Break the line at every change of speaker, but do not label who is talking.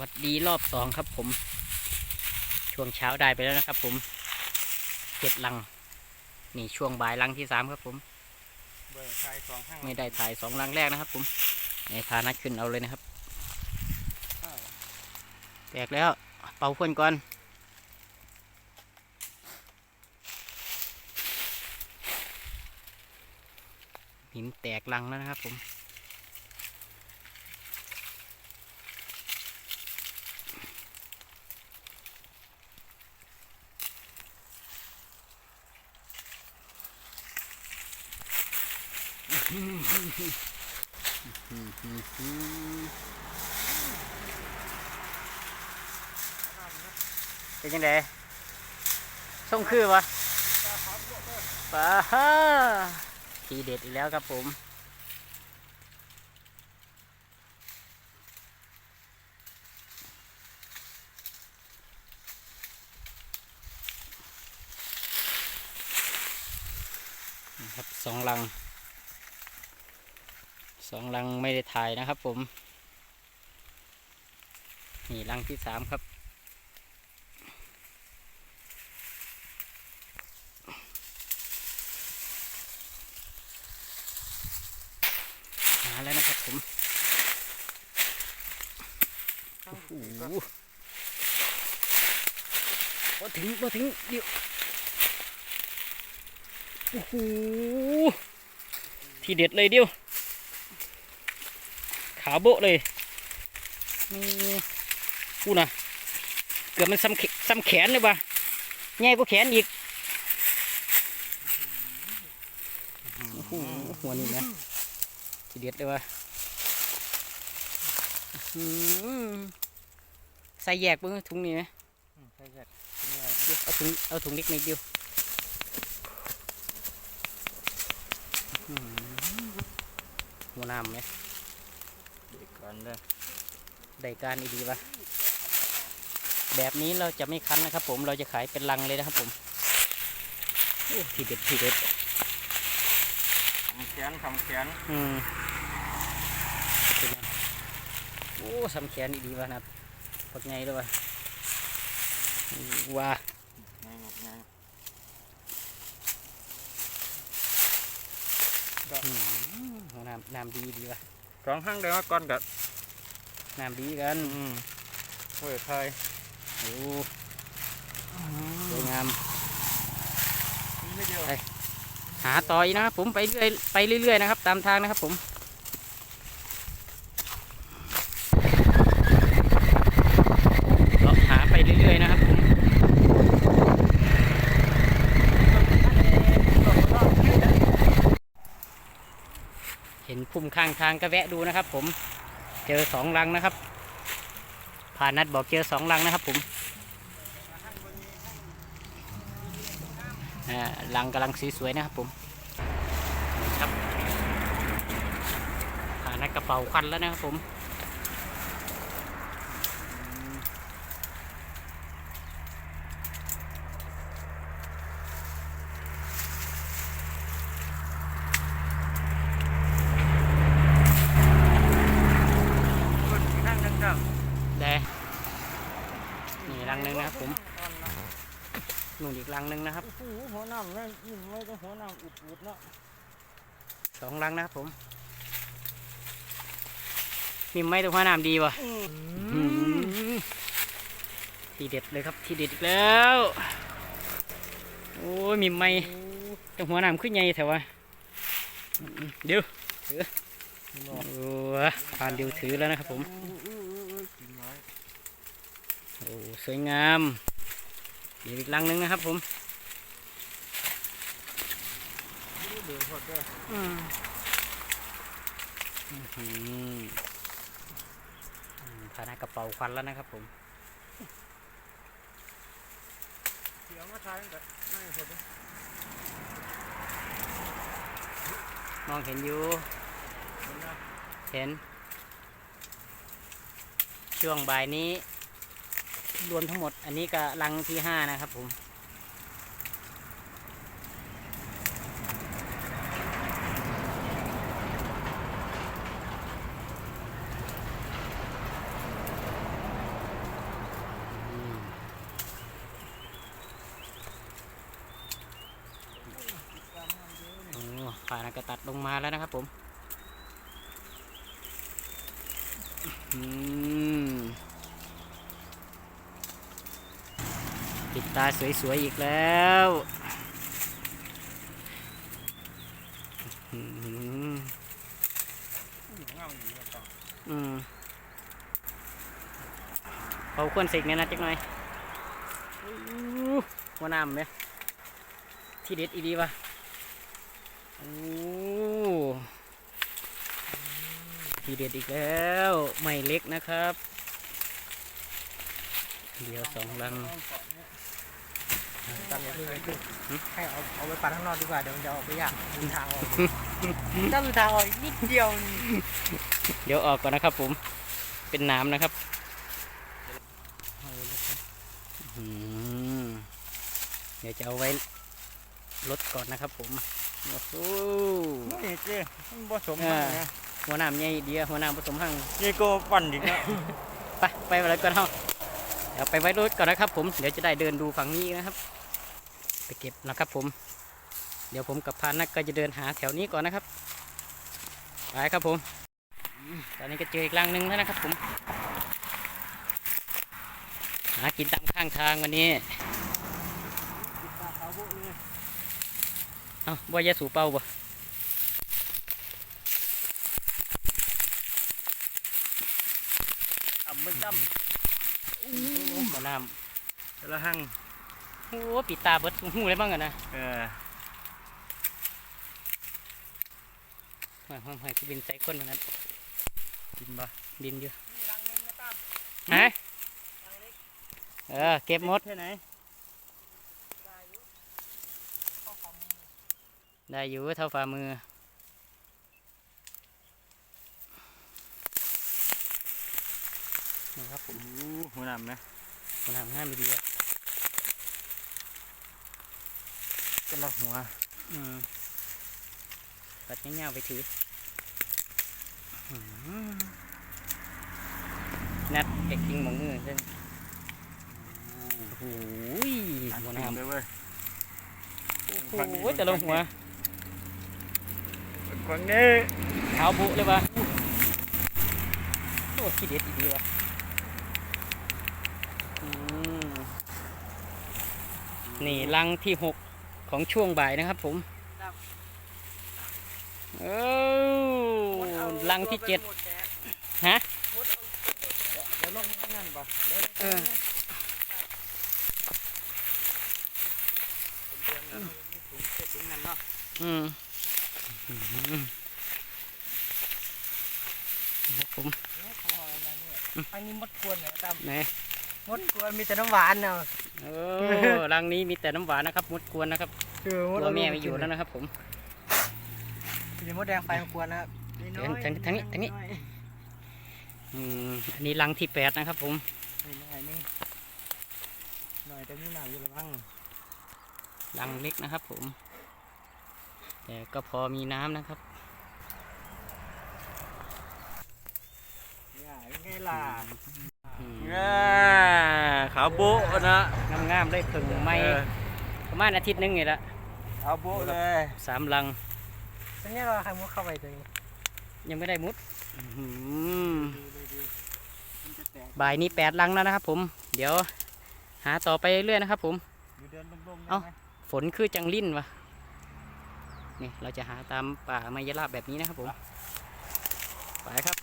วัสดีรอบสองครับผม ช่วงเช้าได้ไปแล้วนะครับผมเจ็ดลัง นี่ช่วงบ่ายลังที่สามครับผม
เบอร์ชายสองห้าง
ไม่ได้ถ่ายสองลังแรกนะครับ ผมในพานัดขึ้นเอาเลยนะครับแตกแล้ว เป่าพ่นก่อนหินแตกลังแล้วนะครับผม เป็นยังไงส่งคือวะป้าฮ่าทีเด็ดอีกแล้วครับผมครับสองลัง สองลังไม่ได้ถ่ายนะครับผม นี่ลังที่สามครับหาแล้วนะครับผมโอ้โหมาถึงมาถึงเดี๋ยวโอ้โหทีเด็ดเลยเดียว ขาโบะเลยนี่พูดนะเกือบมันซ้ำแขซ้ำแขนเลยว่ะใหญ่กว่าแขนอีกโอ้โหหัวนี่นะทีเด็ดเลยว่ะอื้อหือใส่แยกเบิ้งถุงนี่นะ
ใช่ใช่เป็นไง
เดี๋ยวเอาถุงเอาถุงเล็กนิดเดียวอื้อหือหัวน้ำไหม
เด็กก่อนเลย
ได้การอีดีวะแบบนี้เราจะไม่คั้นนะครับ ผมเราจะขายเป็นลังเลยนะครับผมโอ้ทีเด็ดทีเด็ด
ทำแขนทำแขน
อืมเป็นไงโอ้สำแขนอีดีวะนะปักไงด้วยวะว้า
ไงไง
อืมโหน้ำน้ำดีดีวะ
สองห้างเดียวก่อนกับ
น้ำดีกัน
อืมเบอร์ชาย
โอ้สวยงาม
ไม่เดียว
หาต่อยนะครับผมไปเรื่อยไปเรื่อยๆนะครับ ตามทางนะครับผมเราหาไปเรื่อยๆนะครับผมเห็นพุ่มข้างทางก็แวะดูนะครับผม เจอสองรังนะครับผ่านนัดบอกเจอสองรังนะครับผมรังกำลังสวยนะครับผมนี่ครับพานัดกระเป๋าควันแล้วนะครับผม
ห้างนึงครับ
แดนี่รังหนึ่งนะครับผมนู่นอีกรังหนึ่งนะครับ
โอ้โหหัวน้ำนั่นยิ่งไม่ต้องหัวน้ำอุดอุดเนาะ
สองรังนะครับผมนี่ไม่ต้องว่าน้ำดีวะอื้อหือทีเด็ดเลยครับทีเด็ดอีกแล้ว โอ้ยมีไม่ต้องหัวน้ำขึ้นใหญ่แถววะเดี๋ยวถือโอ้ยผ่านเดียวถือแล้วนะครับผมโอ้สวยงามมีอีกรังหนึ่งนะครับผม
เดือดพอดด้วย
อืมอื้อหืออืมพานากระเป๋าควันแล้วนะครับผม
เสียงมาทายกันนั่งพอด
มองเห็นอยู่ เห็น ช่วงบ่ายนี้ รวมทั้งหมด อันนี้ก็รังที่ห้านะครับผมผ่านกรตัดลงมาแล้วนะครับผม อืม ตาสวยๆอีกแล้วอืม
เงาอยู่ครับต่อ
อืมเขาควรสิกเนี่ยนะจักหน่อยอู้หัวน้ำเนี่ยที่เด็ดอีดีวะโอ้ที่เด็ดอีกแล้วไม่เล็กนะครับ เดี๋ยวสองลัง
ตัดเลยให้เอาเอาไปปั่นข้างนอกดีกว่าเดี๋ยวมันจะออกไปยากดูทางออกถ้าดูทางออกอีกนิดเดียวนี่
เดี๋ยวออกก่อนนะครับผม เป็นน้ำนะครับอืมเดี๋ยวจะเอาไว้ลดก่อนนะครับผม โอ้โห
นี่เจ๊มันผสม
อ่า
กันนะ
หัวน้ำใหญ่เดียวหัวน้ำผสมหั่ง
นี่ก็ปั่นอีกแล้ว
ไปไปอะไรก่อนเฮาเดี๋ยวไปไว้รถก่อนนะครับผม เดี๋ยวจะได้เดินดูฝั่งนี้นะครับ ไปเก็บนะครับผม เดี๋ยวผมกับพานักก็จะเดินหาแถวนี้ก่อนนะครับ ไปครับผม ตอนนี้ก็เจออีกรังหนึ่งแล้วนะครับผม หากินตามข้างทางวันนี้เอ้าบ่ยาสูบเป่าบ่
ต่ำไม่ต่
บ่น้ำ
แล้วหั่งำ
โอ้ปิดตาเบิดหูเลยบ้างกันนะ
เออ
ห้อยห้อยห้อยคือบินใส่ก้นมันนั้น
กินปะ
บินอยู่ฮะเออเก็บหมด
แค่ไหน
ได้อยู่เท่าฝ่ามือนะครับผม
โอ้หัวหนำนะ
มันทำง่ายไม่ดีอะ
ก็ละหัว
อืมตัดเงี้ยาวๆไปถืออืมนัดเอกกิงหมองมือใช่ไหมโอ้โหหัวน้ำ
เลยเว้ย
โอ้โหแต่ละหัว
ฝั่งนี้
ขาวบุเลยวะโอ้ขี้เด็ดอีกดีวะอืมนี่ลังที่หก ของช่วงบ่ายนะครับผมเออลังที่เจ็ดฮะ
เดี๋ยวลงข้างนั่นปะเดี๋ยว
เออ
ถุงนั่นเนาะ
อืมอืมครับผม
อันนี้มดกวนนะตั้ม
ไหน
มดกวนมีแต่น้ำหวานเนาะ
เออรังนี้มีแต่น้ำหวานนะครับมดกวนนะครับ
คือมด
ตัวแม่ไม่อยู่แล้วนะครับผม
มีมดแดงไฟมันกวนนะครับ
เดี๋ยวทางทางนี้ทางนี้อืมอันนี้รังที่แปดนะครับ ผม
หน่อยนึงหน่อยแต่มีหนาวอยู่ละมั้ง
รังเล็กนะครับ ผม แต่ก็พอมีน้ำนะครับ
ง่ายไงล่ะ
อืม
ขาวโบนะ
งามๆได้ผึ่งไม้ประมาณอาทิตย์หนึงนี่ละ
ขาวโบเลย
สามรัง
ตอนนี้เราใครมุดเข้าไปตัวนี้
ยังไม่ได้มุดอื้อหือบ่ายนี้แปดรังแล้วนะครับ ผม เดี๋ยว หาต่อไปเรื่อยๆนะครับ ผม
อยู่เดินลงๆ
เอ้าฝนคือจังลิ่นวะนี่เราจะหาตามป่าไมยราบแบบนี้นะครับผม ไปครับ